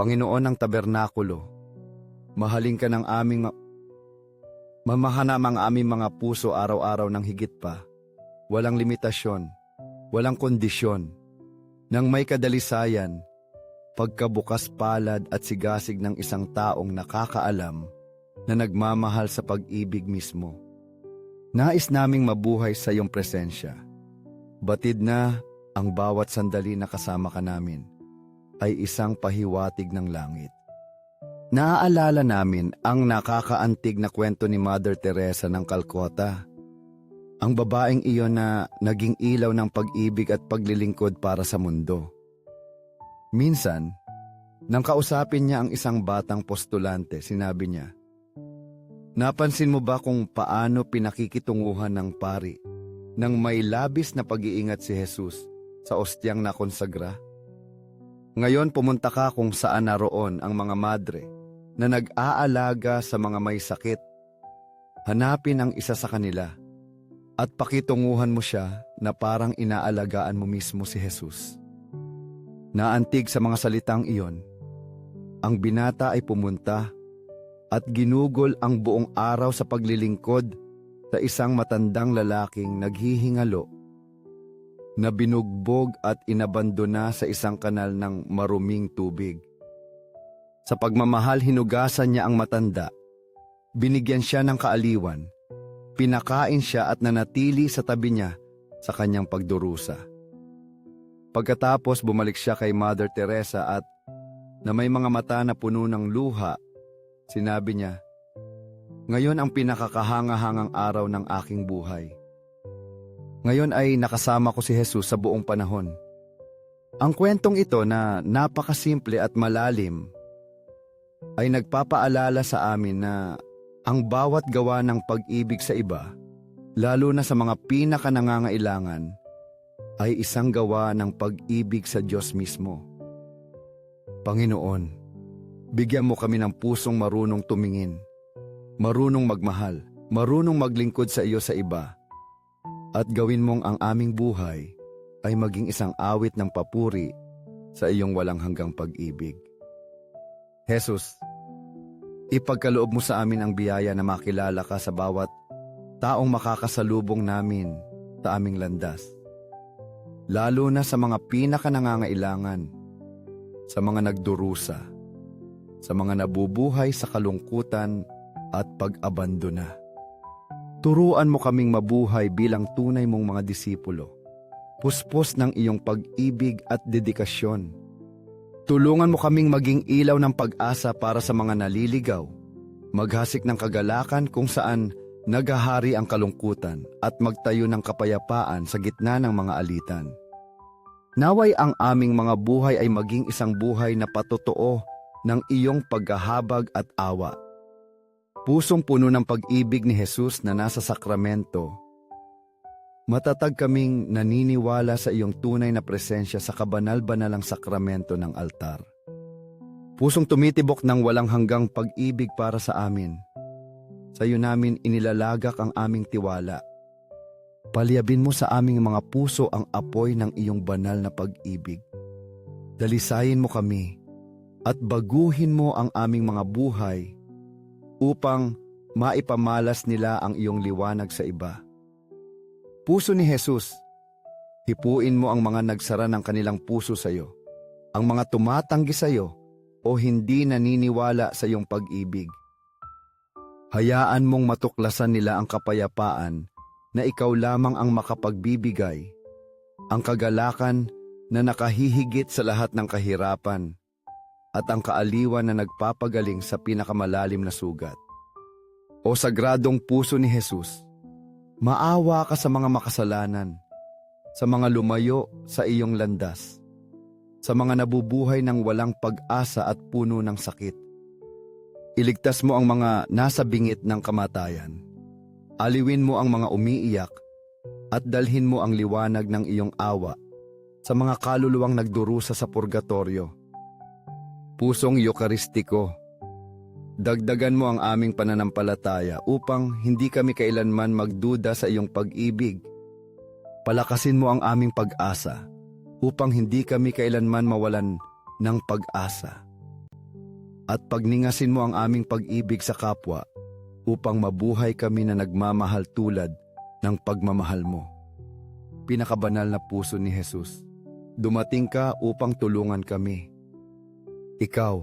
Panginoon ng tabernakulo, mahalin ka ng aming ma- mamahanam ang aming mga puso araw-araw ng higit pa. Walang limitasyon, walang kondisyon. Nang may kadalisayan, pagkabukas palad at sigasig ng isang taong nakakaalam na nagmamahal sa pag-ibig mismo. Nais naming mabuhay sa iyong presensya. Batid na ang bawat sandali na kasama ka namin ay isang pahiwatig ng langit. Naaalala namin ang nakakaantig na kwento ni Mother Teresa ng Calcutta. Ang babaeng iyon na naging ilaw ng pag-ibig at paglilingkod para sa mundo. Minsan, nang kausapin niya ang isang batang postulante, sinabi niya, Napansin mo ba kung paano pinakikitunguhan ng pari nang may labis na pag-iingat si Jesus sa ostyang nakonsagra? Ngayon pumunta ka kung saan naroon ang mga madre na nag-aalaga sa mga may sakit. Hanapin ang isa sa kanila at pakitunguhan mo siya na parang inaalagaan mo mismo si Jesus. Naantig sa mga salitang iyon, ang binata ay pumunta at ginugol ang buong araw sa paglilingkod sa isang matandang lalaking naghihingalo na binugbog at inabandona sa isang kanal ng maruming tubig. Sa pagmamahal hinugasan niya ang matanda, binigyan siya ng kaaliwan, pinakain siya at nanatili sa tabi niya sa kanyang pagdurusa. Pagkatapos bumalik siya kay Mother Teresa at na may mga mata na puno ng luha, sinabi niya, Ngayon ang pinakakahangahangang araw ng aking buhay. Ngayon ay nakasama ko si Jesus sa buong panahon. Ang kwentong ito na napakasimple at malalim ay nagpapaalala sa amin na ang bawat gawa ng pag-ibig sa iba, lalo na sa mga pinakanangangailangan, ay isang gawa ng pag-ibig sa Diyos mismo. Panginoon, bigyan mo kami ng pusong marunong tumingin, marunong magmahal, marunong maglingkod sa iyo sa iba, at gawin mong ang aming buhay ay maging isang awit ng papuri sa iyong walang hanggang pag-ibig. Jesus, ipagkaloob mo sa amin ang biyaya na makilala ka sa bawat taong makakasalubong namin sa aming landas. Lalo na sa mga pinakanangangailangan, sa mga nagdurusa, sa mga nabubuhay sa kalungkutan at pag-abandona. Turuan mo kaming mabuhay bilang tunay mong mga disipulo. Puspos ng iyong pag-ibig at dedikasyon. Tulungan mo kaming maging ilaw ng pag-asa para sa mga naliligaw. Maghasik ng kagalakan kung saan nagahari ang kalungkutan at magtayo ng kapayapaan sa gitna ng mga alitan. Naway ang aming mga buhay ay maging isang buhay na patotoo ng iyong paghahabag at awa. Pusong puno ng pag-ibig ni Jesus na nasa sakramento. Matatag kaming naniniwala sa iyong tunay na presensya sa kabanal-banalang sakramento ng altar. Pusong tumitibok ng walang hanggang pag-ibig para sa amin. Sa iyo namin inilalagak ang aming tiwala. Palyabin mo sa aming mga puso ang apoy ng iyong banal na pag-ibig. Dalisayin mo kami at baguhin mo ang aming mga buhay upang maipamalas nila ang iyong liwanag sa iba. Puso ni Jesus, hipuin mo ang mga nagsara ng kanilang puso sa iyo, ang mga tumatanggi sa iyo o hindi naniniwala sa iyong pag-ibig. Hayaan mong matuklasan nila ang kapayapaan na ikaw lamang ang makapagbibigay, ang kagalakan na nakahihigit sa lahat ng kahirapan, at ang kaaliwan na nagpapagaling sa pinakamalalim na sugat. O sagradong puso ni Jesus, maawa ka sa mga makasalanan, sa mga lumayo sa iyong landas, sa mga nabubuhay ng walang pag-asa at puno ng sakit. Iligtas mo ang mga nasa bingit ng kamatayan. Aliwin mo ang mga umiiyak at dalhin mo ang liwanag ng iyong awa sa mga kaluluwang nagdurusa sa purgatorio pusong Eukaristiko. Dagdagan mo ang aming pananampalataya upang hindi kami kailanman magduda sa iyong pag-ibig. Palakasin mo ang aming pag-asa upang hindi kami kailanman mawalan ng pag-asa. at pagningasin mo ang aming pag-ibig sa kapwa upang mabuhay kami na nagmamahal tulad ng pagmamahal mo. Pinakabanal na puso ni Jesus, dumating ka upang tulungan kami. Ikaw,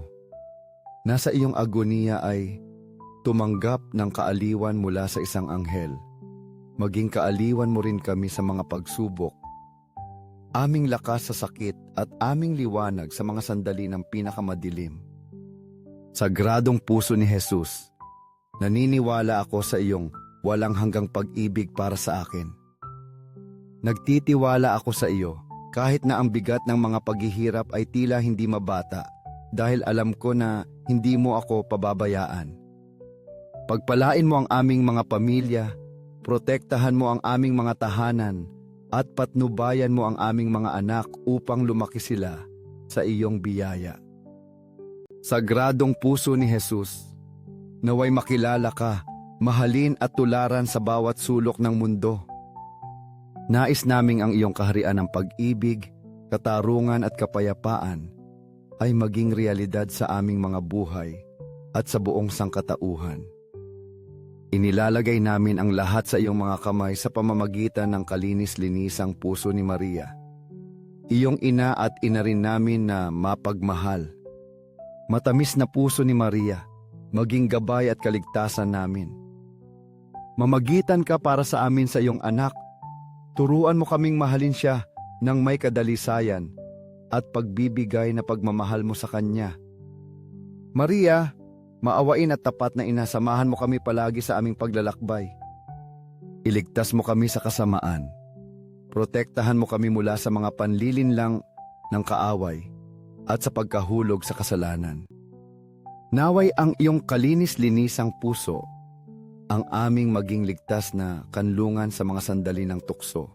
nasa iyong agoniya ay tumanggap ng kaaliwan mula sa isang anghel. Maging kaaliwan mo rin kami sa mga pagsubok. Aming lakas sa sakit at aming liwanag sa mga sandali ng pinakamadilim. Sagradong puso ni Jesus, naniniwala ako sa iyong walang hanggang pag-ibig para sa akin. Nagtitiwala ako sa iyo kahit na ang bigat ng mga paghihirap ay tila hindi mabata dahil alam ko na hindi mo ako pababayaan. Pagpalain mo ang aming mga pamilya, protektahan mo ang aming mga tahanan, at patnubayan mo ang aming mga anak upang lumaki sila sa iyong biyaya. Sagradong puso ni Jesus, naway makilala ka, mahalin at tularan sa bawat sulok ng mundo. Nais naming ang iyong kaharian ng pag-ibig, katarungan at kapayapaan ay maging realidad sa aming mga buhay at sa buong sangkatauhan. Inilalagay namin ang lahat sa iyong mga kamay sa pamamagitan ng kalinis-linisang puso ni Maria. Iyong ina at ina rin namin na mapagmahal. Matamis na puso ni Maria, maging gabay at kaligtasan namin. Mamagitan ka para sa amin sa iyong anak. Turuan mo kaming mahalin siya ng may kadalisayan at pagbibigay na pagmamahal mo sa Kanya. Maria, maawain at tapat na ina, samahan mo kami palagi sa aming paglalakbay. Iligtas mo kami sa kasamaan. Protektahan mo kami mula sa mga panlilinlang ng kaaway at sa pagkahulog sa kasalanan. Naway ang iyong kalinis-linisang puso ang aming maging ligtas na kanlungan sa mga sandali ng tukso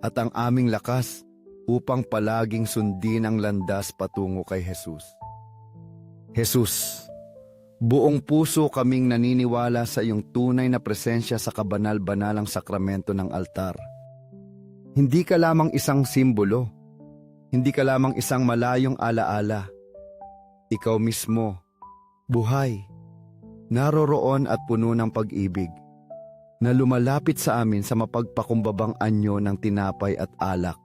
at ang aming lakas upang palaging sundin ang landas patungo kay Jesus. Jesus, buong puso kaming naniniwala sa iyong tunay na presensya sa kabanal-banalang sakramento ng altar. Hindi ka lamang isang simbolo, hindi ka lamang isang malayong alaala. Ikaw mismo, buhay, naroroon at puno ng pag-ibig na lumalapit sa amin sa mapagpakumbabang anyo ng tinapay at alak.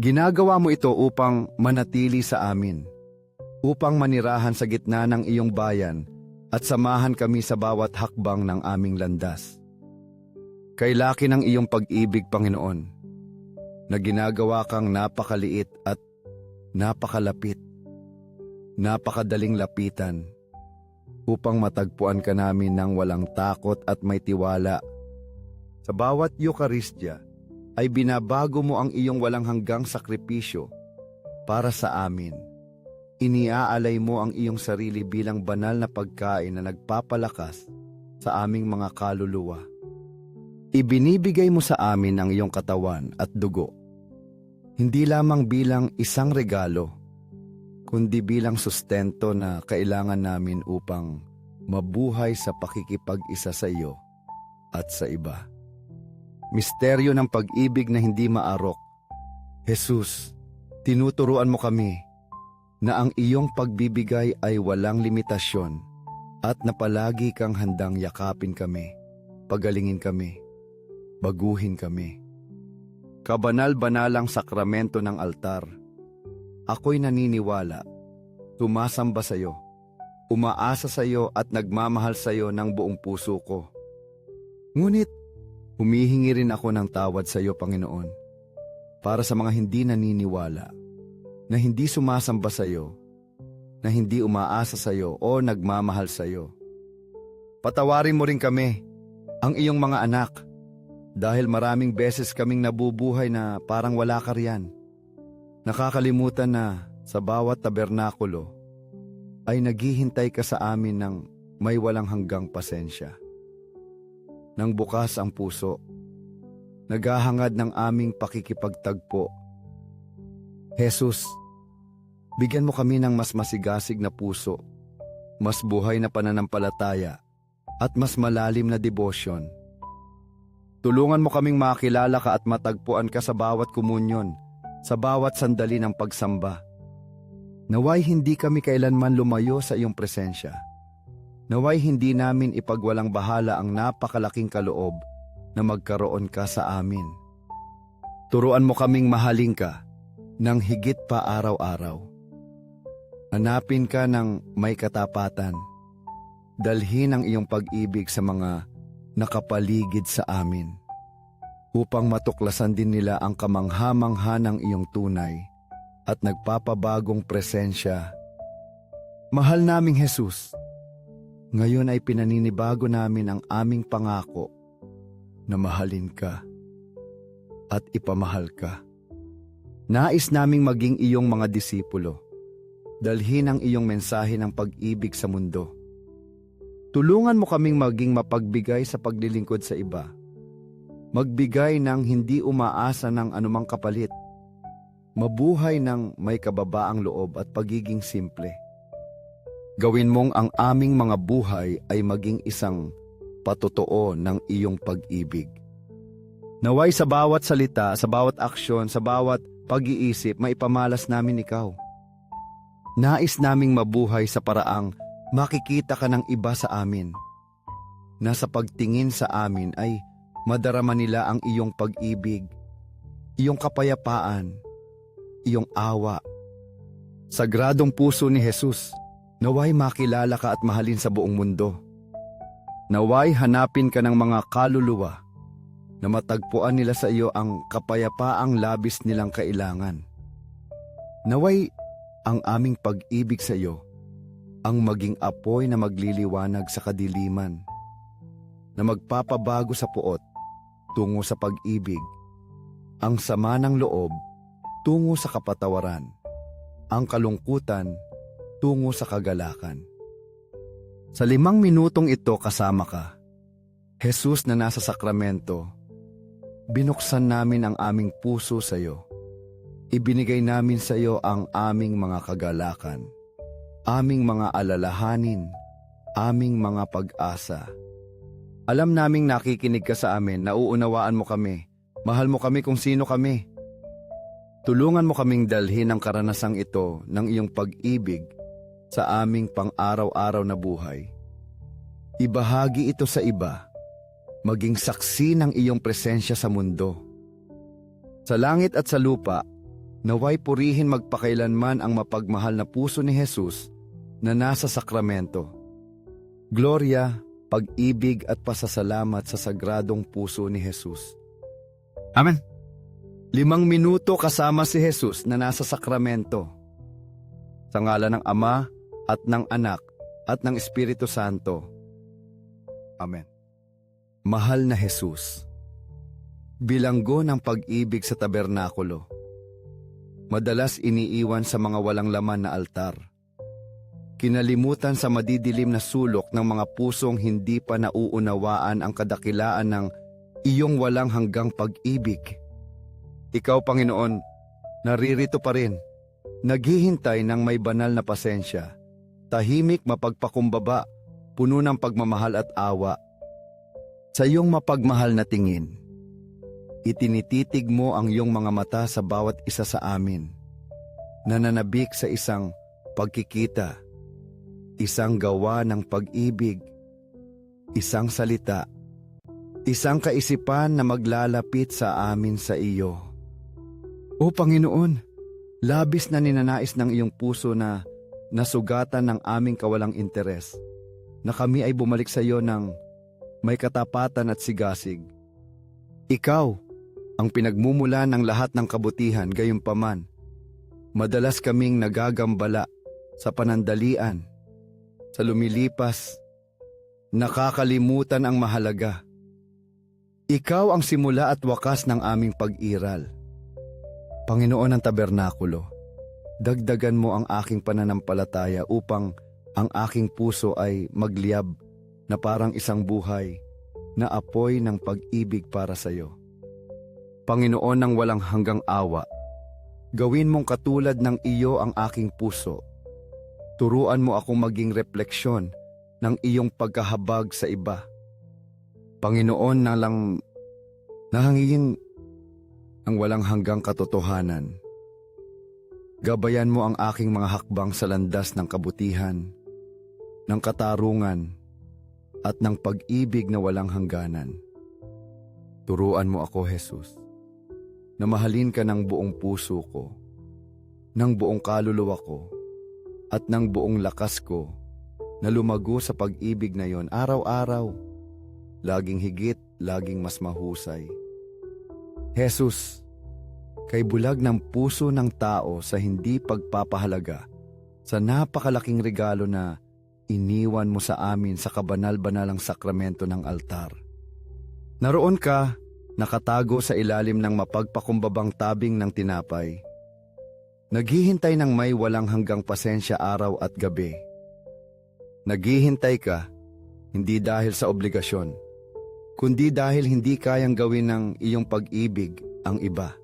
Ginagawa mo ito upang manatili sa amin, upang manirahan sa gitna ng iyong bayan at samahan kami sa bawat hakbang ng aming landas. Kailaki ng iyong pag-ibig, Panginoon, na ginagawa kang napakaliit at napakalapit, napakadaling lapitan, upang matagpuan ka namin ng walang takot at may tiwala. Sa bawat Eukaristya, ay binabago mo ang iyong walang hanggang sakripisyo para sa amin. Iniaalay mo ang iyong sarili bilang banal na pagkain na nagpapalakas sa aming mga kaluluwa. Ibinibigay mo sa amin ang iyong katawan at dugo. Hindi lamang bilang isang regalo, kundi bilang sustento na kailangan namin upang mabuhay sa pakikipag-isa sa iyo at sa iba. Misteryo ng pag-ibig na hindi maarok. Jesus, tinuturuan mo kami na ang iyong pagbibigay ay walang limitasyon at na palagi kang handang yakapin kami, pagalingin kami, baguhin kami. Kabanal-banalang sakramento ng altar. Ako'y naniniwala, tumasamba sa iyo, umaasa sa iyo at nagmamahal sa iyo ng buong puso ko. Ngunit Humihingi rin ako ng tawad sa iyo, Panginoon, para sa mga hindi naniniwala, na hindi sumasamba sa iyo, na hindi umaasa sa iyo o nagmamahal sa iyo. Patawarin mo rin kami, ang iyong mga anak, dahil maraming beses kaming nabubuhay na parang wala ka riyan. Nakakalimutan na sa bawat tabernakulo ay naghihintay ka sa amin ng may walang hanggang pasensya nang bukas ang puso. Naghahangad ng aming pakikipagtagpo. Jesus, bigyan mo kami ng mas masigasig na puso, mas buhay na pananampalataya, at mas malalim na debosyon. Tulungan mo kaming makilala ka at matagpuan ka sa bawat komunyon, sa bawat sandali ng pagsamba. Naway hindi kami kailanman lumayo sa iyong presensya. Naway hindi namin ipagwalang bahala ang napakalaking kaloob na magkaroon ka sa amin. Turuan mo kaming mahalin ka ng higit pa araw-araw. Hanapin ka ng may katapatan. Dalhin ang iyong pag-ibig sa mga nakapaligid sa amin upang matuklasan din nila ang kamangha-mangha ng iyong tunay at nagpapabagong presensya. Mahal naming Jesus, ngayon ay pinaninibago namin ang aming pangako na mahalin ka at ipamahal ka. Nais naming maging iyong mga disipulo. Dalhin ang iyong mensahe ng pag-ibig sa mundo. Tulungan mo kaming maging mapagbigay sa paglilingkod sa iba. Magbigay ng hindi umaasa ng anumang kapalit. Mabuhay ng may kababaang loob at pagiging simple. Gawin mong ang aming mga buhay ay maging isang patotoo ng iyong pag-ibig. Naway sa bawat salita, sa bawat aksyon, sa bawat pag-iisip, maipamalas namin ikaw. Nais naming mabuhay sa paraang makikita ka ng iba sa amin. Na sa pagtingin sa amin ay madarama nila ang iyong pag-ibig, iyong kapayapaan, iyong awa. Sagradong puso ni Jesus, naway makilala ka at mahalin sa buong mundo. Naway hanapin ka ng mga kaluluwa na matagpuan nila sa iyo ang kapayapaang labis nilang kailangan. Naway ang aming pag-ibig sa iyo ang maging apoy na magliliwanag sa kadiliman, na magpapabago sa puot tungo sa pag-ibig, ang sama ng loob tungo sa kapatawaran, ang kalungkutan tungo sa kagalakan. Sa limang minutong ito kasama ka, Jesus na nasa sakramento, binuksan namin ang aming puso sa iyo. Ibinigay namin sa iyo ang aming mga kagalakan aming mga alalahanin, aming mga pag-asa. Alam naming nakikinig ka sa amin, nauunawaan mo kami, mahal mo kami kung sino kami. Tulungan mo kaming dalhin ang karanasang ito ng iyong pag-ibig sa aming pang-araw-araw na buhay. Ibahagi ito sa iba, maging saksi ng iyong presensya sa mundo. Sa langit at sa lupa, naway purihin magpakailanman ang mapagmahal na puso ni Jesus na nasa sakramento. Gloria, pag-ibig at pasasalamat sa sagradong puso ni Jesus. Amen. Limang minuto kasama si Jesus na nasa sakramento. Sa ngala ng Ama at ng Anak at ng Espiritu Santo. Amen. Mahal na Jesus, bilanggo ng pag-ibig sa tabernakulo. Madalas iniiwan sa mga walang laman na altar kinalimutan sa madidilim na sulok ng mga pusong hindi pa nauunawaan ang kadakilaan ng iyong walang hanggang pag-ibig. Ikaw, Panginoon, naririto pa rin, naghihintay ng may banal na pasensya, tahimik mapagpakumbaba, puno ng pagmamahal at awa. Sa iyong mapagmahal na tingin, itinititig mo ang iyong mga mata sa bawat isa sa amin, nananabik sa isang pagkikita, isang gawa ng pag-ibig, isang salita, isang kaisipan na maglalapit sa amin sa iyo. O Panginoon, labis na ninanais ng iyong puso na nasugatan ng aming kawalang interes, na kami ay bumalik sa iyo ng may katapatan at sigasig. Ikaw, ang pinagmumula ng lahat ng kabutihan gayunpaman, madalas kaming nagagambala sa panandalian sa lumilipas, nakakalimutan ang mahalaga. Ikaw ang simula at wakas ng aming pag-iral. Panginoon ng tabernakulo, dagdagan mo ang aking pananampalataya upang ang aking puso ay magliyab na parang isang buhay na apoy ng pag-ibig para sa iyo. Panginoon ng walang hanggang awa, gawin mong katulad ng iyo ang aking puso Turuan mo akong maging refleksyon ng iyong pagkahabag sa iba. Panginoon na lang nahangingin ang walang hanggang katotohanan. Gabayan mo ang aking mga hakbang sa landas ng kabutihan, ng katarungan, at ng pag-ibig na walang hangganan. Turuan mo ako, Jesus, na mahalin ka ng buong puso ko, ng buong kaluluwa ko, at ng buong lakas ko na lumago sa pag-ibig na yon araw-araw, laging higit, laging mas mahusay. Jesus, kay bulag ng puso ng tao sa hindi pagpapahalaga sa napakalaking regalo na iniwan mo sa amin sa kabanal-banalang sakramento ng altar. Naroon ka, nakatago sa ilalim ng mapagpakumbabang tabing ng tinapay. Naghihintay ng may walang hanggang pasensya araw at gabi. Naghihintay ka, hindi dahil sa obligasyon, kundi dahil hindi kayang gawin ng iyong pag-ibig ang iba.